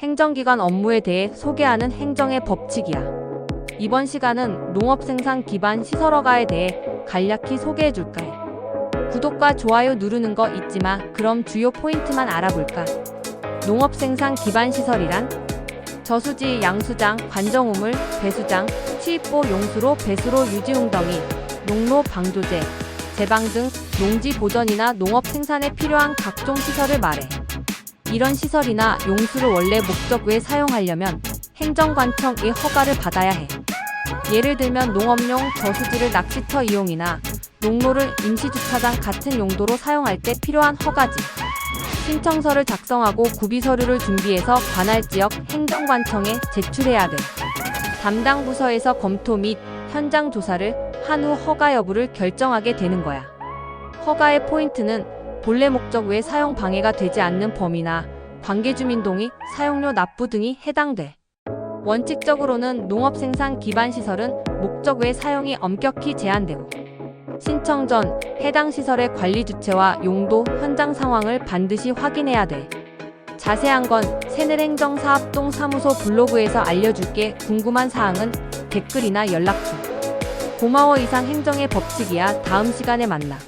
행정기관 업무에 대해 소개하는 행정의 법칙이야. 이번 시간은 농업생산 기반 시설허가에 대해 간략히 소개해 줄까 해. 구독과 좋아요 누르는 거 잊지 마. 그럼 주요 포인트만 알아볼까? 농업생산 기반 시설이란 저수지, 양수장, 관정우물, 배수장, 취입보 용수로 배수로 유지웅덩이, 농로 방조제, 제방 등 농지 보전이나 농업 생산에 필요한 각종 시설을 말해. 이런 시설이나 용수를 원래 목적 외에 사용하려면 행정관청의 허가를 받아야 해. 예를 들면 농업용 저수지를 낚시터 이용이나 농로를 임시주차장 같은 용도로 사용할 때 필요한 허가지. 신청서를 작성하고 구비 서류를 준비해서 관할 지역 행정관청에 제출해야 돼. 담당 부서에서 검토 및 현장 조사를 한 후 허가 여부를 결정하게 되는 거야. 허가의 포인트는 본래 목적 외 사용 방해가 되지 않는 범위나 관계 주민 동의, 사용료 납부 등이 해당돼. 원칙적으로는 농업 생산 기반 시설은 목적 외 사용이 엄격히 제한되고 신청 전 해당 시설의 관리 주체와 용도, 현장 상황을 반드시 확인해야 돼. 자세한 건 새늘행정사업동 사무소 블로그에서 알려줄게. 궁금한 사항은 댓글이나 연락 줘. 고마워 이상 행정의 법칙이야. 다음 시간에 만나.